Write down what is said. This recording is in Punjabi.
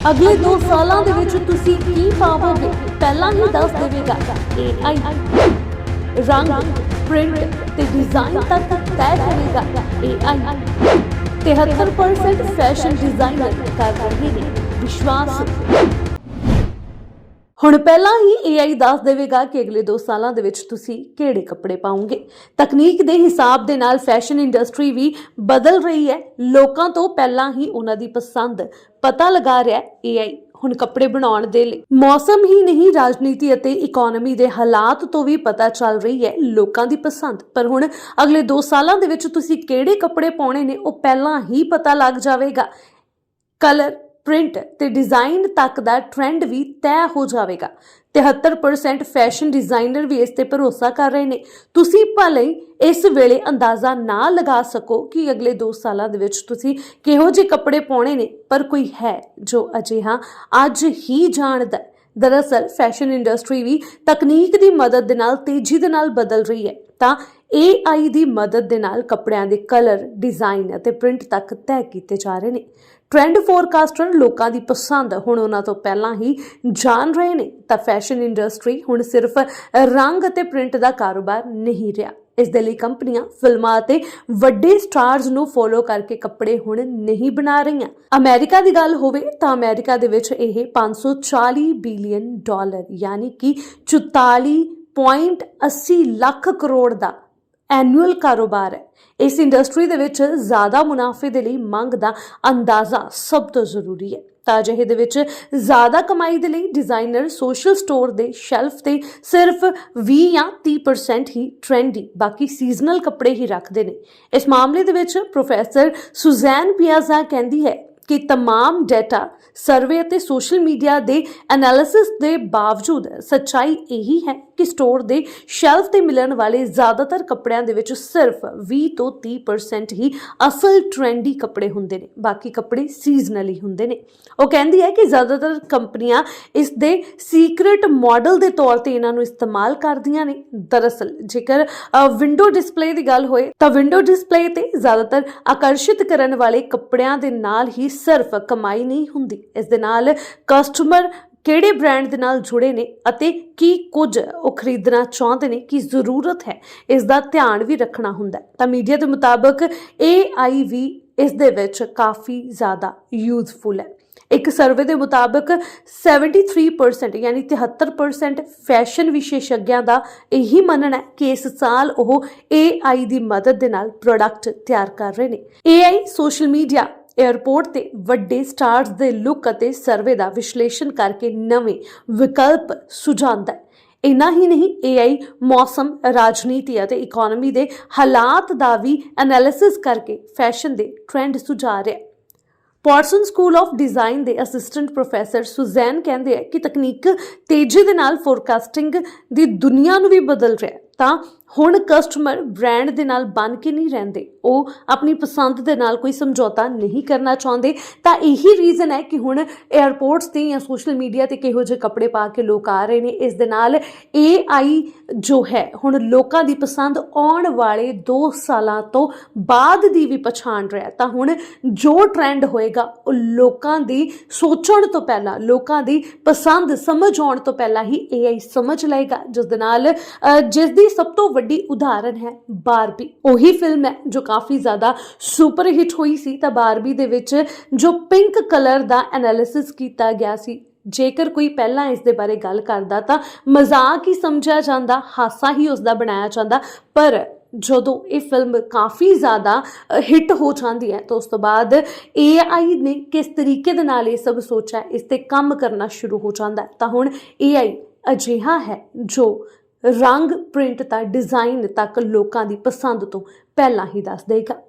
ਅਗਲੇ 2 ਸਾਲਾਂ ਦੇ ਵਿੱਚ ਤੁਸੀਂ ਕੀ ਪਾਵੋਗੇ? ਪਹਿਲਾਂ ਹੀ ਦੱਸ ਦੇਵੇਗਾ। AI ਰੰਗ ਪ੍ਰਿੰਟ ਤੇ ਡਿਜ਼ਾਈਨ ਤੱਕ ਤੈਅ ਕਰੇਗਾ। AI 73% ਫੈਸ਼ਨ ਡਿਜ਼ਾਈਨਰ ਕਰ ਰਹੇ ਨੇ। ਵਿਸ਼ਵਾਸ ਹੁਣ ਪਹਿਲਾਂ ਹੀ AI ਦੱਸ ਦੇਵੇਗਾ ਕਿ ਅਗਲੇ 2 ਸਾਲਾਂ ਦੇ ਵਿੱਚ ਤੁਸੀਂ ਕਿਹੜੇ ਕੱਪੜੇ ਪਾਓਗੇ। ਤਕਨੀਕ ਦੇ ਹਿਸਾਬ ਦੇ ਨਾਲ ਫੈਸ਼ਨ ਇੰਡਸਟਰੀ ਵੀ ਬਦਲ ਰਹੀ ਹੈ। ਲੋਕਾਂ ਤੋਂ ਪਹਿਲਾਂ ਹੀ ਉਹਨਾਂ ਦੀ ਪਸੰਦ ਪਤਾ ਲਗਾ ਰਿਹਾ ਹੈ AI ਹੁਣ ਕੱਪੜੇ ਬਣਾਉਣ ਦੇ ਲਈ। ਮੌਸਮ ਹੀ ਨਹੀਂ, ਰਾਜਨੀਤੀ ਅਤੇ ਇਕਨੋਮੀ ਦੇ ਹਾਲਾਤ ਤੋਂ ਵੀ ਪਤਾ ਚੱਲ ਰਹੀ ਹੈ ਲੋਕਾਂ ਦੀ ਪਸੰਦ। ਪਰ ਹੁਣ ਅਗਲੇ 2 ਸਾਲਾਂ ਦੇ ਵਿੱਚ ਤੁਸੀਂ ਕਿਹੜੇ ਕੱਪੜੇ ਪਾਉਣੇ ਨੇ ਉਹ ਪਹਿਲਾਂ ਹੀ ਪਤਾ ਲੱਗ ਜਾਵੇਗਾ। ਕਲਰ ਪ੍ਰਿੰਟ ਤੇ ਡਿਜ਼ਾਈਨ ਤੱਕ ਦਾ ਟ੍ਰੈਂਡ ਵੀ ਤੈਅ ਹੋ ਜਾਵੇਗਾ। 73% ਫੈਸ਼ਨ ਡਿਜ਼ਾਈਨਰ ਵੀ ਇਸ ਤੇ ਭਰੋਸਾ ਕਰ ਰਹੇ ਨੇ। ਤੁਸੀਂ ਭਲੇ ਇਸ ਵੇਲੇ ਅੰਦਾਜ਼ਾ ਨਾ ਲਗਾ ਸਕੋ ਕਿ ਅਗਲੇ 2 ਸਾਲਾਂ ਦੇ ਵਿੱਚ ਤੁਸੀਂ ਕਿਹੋ ਜਿਹੇ ਕੱਪੜੇ ਪਾਉਣੇ ਨੇ, ਪਰ ਕੋਈ ਹੈ ਜੋ ਅਜਿਹਾ ਅੱਜ ਹੀ ਜਾਣਦਾ ਦਰਅਸਲ ਫੈਸ਼ਨ ਇੰਡਸਟਰੀ ਵੀ ਤਕਨੀਕ ਦੀ ਮਦਦ ਦੇ ਨਾਲ ਤੇਜ਼ੀ ਦੇ ਨਾਲ ਬਦਲ ਰਹੀ ਹੈ। ਤਾਂ AI ਦੀ ਮਦਦ ਦੇ ਨਾਲ ਕੱਪੜਿਆਂ ਦੇ ਕਲਰ ਡਿਜ਼ਾਈਨ ਅਤੇ ਪ੍ਰਿੰਟ ਤੱਕ ਤੈਅ ਕੀਤੇ ਜਾ ਰਹੇ ਨੇ। ਟ੍ਰੈਂਡ ਫੋਰਕਾਸਟਰ ਲੋਕਾਂ ਦੀ ਪਸੰਦ ਹੁਣ ਉਹਨਾਂ ਤੋਂ ਪਹਿਲਾਂ ਹੀ ਜਾਣ ਰਹੇ ਨੇ। ਤਾਂ ਫੈਸ਼ਨ ਇੰਡਸਟਰੀ ਹੁਣ ਸਿਰਫ ਰੰਗ ਅਤੇ ਪ੍ਰਿੰਟ ਦਾ ਕਾਰੋਬਾਰ ਨਹੀਂ ਰਿਹਾ। ਇਸ ਦੇ ਲਈ ਕੰਪਨੀਆਂ ਫਿਲਮਾਂ ਅਤੇ ਵੱਡੇ ਸਟਾਰਸ ਨੂੰ ਫੋਲੋ ਕਰਕੇ ਕੱਪੜੇ ਹੁਣ ਨਹੀਂ ਬਣਾ ਰਹੀਆਂ। ਅਮਰੀਕਾ ਦੀ ਗੱਲ ਹੋਵੇ ਤਾਂ ਅਮਰੀਕਾ ਦੇ ਵਿੱਚ ਇਹ 540 ਬਿਲੀਅਨ ਡਾਲਰ, ਯਾਨੀ ਕਿ 44.80 ਲੱਖ ਕਰੋੜ ਦਾ ਐਨੂਅਲ ਕਾਰੋਬਾਰ ਹੈ। ਇਸ ਇੰਡਸਟਰੀ ਦੇ ਵਿੱਚ ਜ਼ਿਆਦਾ ਮੁਨਾਫੇ ਦੇ ਲਈ ਮੰਗ ਦਾ ਅੰਦਾਜ਼ਾ ਸਭ ਤੋਂ ਜ਼ਰੂਰੀ ਹੈ। ਤਾਂ ਅਜਿਹੇ ਦੇ ਵਿੱਚ ਜ਼ਿਆਦਾ ਕਮਾਈ ਦੇ ਲਈ ਡਿਜ਼ਾਈਨਰ ਸੋਸ਼ਲ ਸਟੋਰ ਦੇ ਸ਼ੈਲਫ ਤੇ ਸਿਰਫ 20 ਜਾਂ 30% ਹੀ ਟ੍ਰੈਂਡੀ ਬਾਕੀ ਸੀਜ਼ਨਲ ਕੱਪੜੇ ਹੀ ਰੱਖਦੇ ਨੇ। ਇਸ ਮਾਮਲੇ ਦੇ ਵਿੱਚ ਪ੍ਰੋਫੈਸਰ ਸੁਜ਼ੈਨ ਪਿਆਜ਼ਾ ਕਹਿੰਦੀ ਹੈ ਕਿ तमाम ਡਾਟਾ ਸਰਵੇ ਅਤੇ ਸੋਸ਼ਲ ਮੀਡੀਆ ਦੇ ਐਨਾਲਿਸਿਸ ਦੇ ਬਾਵਜੂਦ ਸੱਚਾਈ ਇਹੀ ਹੈ ਕਿ ਸਟੋਰ ਦੇ ਸ਼ੈਲਫ ਤੇ ਮਿਲਣ ਵਾਲੇ ਜ਼ਿਆਦਾਤਰ ਕੱਪੜਿਆਂ ਦੇ ਵਿੱਚ ਸਿਰਫ 20 ਤੋਂ 30% ਹੀ ਅਸਲ ਟ੍ਰੈਂਡੀ ਕੱਪੜੇ ਹੁੰਦੇ ਨੇ ਬਾਕੀ ਕੱਪੜੇ ਸੀਜ਼ਨਲੀ ਹੁੰਦੇ ਨੇ ਉਹ ਕਹਿੰਦੀ ਹੈ ਕਿ ਜ਼ਿਆਦਾਤਰ ਕੰਪਨੀਆਂ ਇਸ ਦੇ ਸੀਕ੍ਰੀਟ ਮਾਡਲ ਦੇ ਤੌਰ ਤੇ ਇਹਨਾਂ ਨੂੰ ਇਸਤੇਮਾਲ ਕਰਦੀਆਂ ਨੇ ਦਰਅਸਲ ਜੇਕਰ ਵਿੰਡੋ ਡਿਸਪਲੇ ਦੀ ਗੱਲ ਹੋਏ ਤਾਂ ਵਿੰਡੋ ਡਿਸਪਲੇ ਤੇ ਜ਼ਿਆਦਾਤਰ ਆਕਰਸ਼ਿਤ ਕਰਨ ਵਾਲੇ ਕੱਪੜਿਆਂ ਦੇ ਨਾਲ ਹੀ ਸਿਰਫ ਕਮਾਈ ਨਹੀਂ ਹੁੰਦੀ। ਇਸ ਦੇ ਨਾਲ ਕਸਟਮਰ ਕਿਹੜੇ ਬ੍ਰਾਂਡ ਦੇ ਨਾਲ ਜੁੜੇ ਨੇ ਅਤੇ ਕੀ ਕੁਝ ਉਹ ਖਰੀਦਣਾ ਚਾਹੁੰਦੇ ਨੇ, ਕੀ ਜ਼ਰੂਰਤ ਹੈ, ਇਸ ਦਾ ਧਿਆਨ ਵੀ ਰੱਖਣਾ ਹੁੰਦਾ ਤਾਂ ਮੀਡੀਆ ਦੇ ਮੁਤਾਬਕ AI ਵੀ ਇਸ ਦੇ ਵਿੱਚ ਕਾਫੀ ਜ਼ਿਆਦਾ ਯੂਜ਼ਫੁਲ ਹੈ। ਇੱਕ ਸਰਵੇ ਦੇ ਮੁਤਾਬਕ 73% ਯਾਨੀ 73% ਫੈਸ਼ਨ ਵਿਸ਼ੇਸ਼ਗਿਆਂ ਦਾ ਇਹੀ ਮੰਨਣਾ ਹੈ ਕਿ ਇਸ ਸਾਲ ਉਹ AI ਦੀ ਮਦਦ ਦੇ ਨਾਲ ਪ੍ਰੋਡਕਟ ਤਿਆਰ ਕਰ ਰਹੇ ਨੇ। AI ਸੋਸ਼ਲ ਮੀਡੀਆ ਏਅਰਪੋਰਟ ਤੇ ਵੱਡੇ ਸਟਾਰਸ ਦੇ ਲੁੱਕ ਅਤੇ ਸਰਵੇ ਦਾ ਵਿਸ਼ਲੇਸ਼ਣ ਕਰਕੇ ਨਵੇਂ ਵਿਕਲਪ ਸੁਝਾਉਂਦਾ ਹੈ। ਇਨਾ ਹੀ ਨਹੀਂ AI ਮੌਸਮ, ਰਾਜਨੀਤੀ ਅਤੇ ਇਕਨੋਮੀ ਦੇ ਹਾਲਾਤ ਦਾ ਵੀ ਐਨਾਲਿਸਿਸ ਕਰਕੇ ਫੈਸ਼ਨ ਦੇ ਟ੍ਰੈਂਡ ਸੁਝਾ ਰਿਹਾ ਹੈ। ਪੌਰਸਨ ਸਕੂਲ ਆਫ ਡਿਜ਼ਾਈਨ ਦੇ ਅਸਿਸਟੈਂਟ ਪ੍ਰੋਫੈਸਰ ਸੁਜ਼ੈਨ ਕਹਿੰਦੇ ਆ ਕਿ ਤਕਨੀਕ ਤੇਜ਼ੀ ਦੇ ਨਾਲ ਫੋਰਕਾਸਟਿੰਗ ਦੀ ਦੁਨੀਆ ਨੂੰ ਵੀ ਬਦਲ ਰਿਹਾ ਹੈ। ਤਾਂ ਹੁਣ ਕਸਟਮਰ ਬ੍ਰਾਂਡ ਦੇ ਨਾਲ ਬਨ ਕੇ ਨਹੀਂ ਰਹਿੰਦੇ। ਉਹ ਆਪਣੀ ਪਸੰਦ ਦੇ ਨਾਲ ਕੋਈ ਸਮਝੌਤਾ ਨਹੀਂ ਕਰਨਾ ਚਾਹੁੰਦੇ। ਤਾਂ ਇਹੀ ਰੀਜ਼ਨ ਹੈ ਕਿ ਹੁਣ 에ਅਰਪੋਰਟਸ ਤੇ ਜਾਂ ਸੋਸ਼ਲ ਮੀਡੀਆ ਤੇ ਕਿਹੋ ਜਿਹੇ ਕੱਪੜੇ ਪਾ ਕੇ ਲੋਕ ਆ ਰਹੇ ਨੇ, ਇਸ ਦੇ ਨਾਲ AI ਜੋ ਹੈ, ਹੁਣ ਲੋਕਾਂ ਦੀ ਪਸੰਦ ਆਉਣ ਵਾਲੇ 2 ਸਾਲਾਂ ਤੋਂ ਬਾਅਦ ਦੀ ਵੀ ਪਛਾਣ ਰਿਹਾ ਤਾਂ ਹੁਣ ਜੋ ਟ੍ਰੈਂਡ ਹੋਏਗਾ, ਉਹ ਲੋਕਾਂ ਦੀ ਸੋਚਣ ਤੋਂ ਪਹਿਲਾਂ, ਲੋਕਾਂ ਦੀ ਪਸੰਦ ਸਮਝ ਆਉਣ ਤੋਂ ਪਹਿਲਾਂ ਹੀ AI ਸਮਝ ਲਏਗਾ। ਜਿਸ ਦੇ ਨਾਲ ਜਿਸ ਦੀ ਸਭ ਤੋਂ ਵੱਡੀ ਉਦਾਹਰਨ ਹੈ ਬਾਰਬੀ। ਉਹੀ ਫਿਲਮ ਹੈ ਜੋ ਕਾਫੀ ਜ਼ਿਆਦਾ ਸੁਪਰ ਹਿੱਟ ਹੋਈ ਸੀ ਤਾਂ ਬਾਰਬੀ ਦੇ ਵਿੱਚ ਜੋ ਪਿੰਕ ਕਲਰ ਦਾ ਐਨਾਲਿਸਿਸ ਕੀਤਾ ਗਿਆ ਸੀ। ਜੇਕਰ ਕੋਈ ਪਹਿਲਾਂ ਇਸ ਦੇ ਬਾਰੇ ਗੱਲ ਕਰਦਾ ਤਾਂ ਮਜ਼ਾਕ ਹੀ ਸਮਝਿਆ ਜਾਂਦਾ, ਹਾਸਾ ਹੀ ਉਸ ਦਾ ਬਣਾਇਆ ਜਾਂਦਾ। ਪਰ ਜਦੋਂ ਇਹ ਫਿਲਮ ਕਾਫੀ ਜ਼ਿਆਦਾ ਹਿੱਟ ਹੋ ਜਾਂਦੀ ਹੈ ਤਾਂ ਉਸ ਤੋਂ ਬਾਅਦ AI ਨੇ ਕਿਸ ਤਰੀਕੇ ਦੇ ਨਾਲ ਇਹ ਸਭ ਸੋਚਿਆ, ਇਸ ਤੇ ਕੰਮ ਕਰਨਾ ਸ਼ੁਰੂ ਹੋ ਜਾਂਦਾ ਤਾਂ ਹੁਣ AI ਅਜਿਹਾ ਹੈ ਜੋ ਰੰਗ ਪ੍ਰਿੰਟ ਤਾਂ ਡਿਜ਼ਾਈਨ ਤੱਕ ਲੋਕਾਂ ਦੀ ਪਸੰਦ ਤੋਂ ਪਹਿਲਾਂ ਹੀ ਦੱਸ ਦੇਗਾ।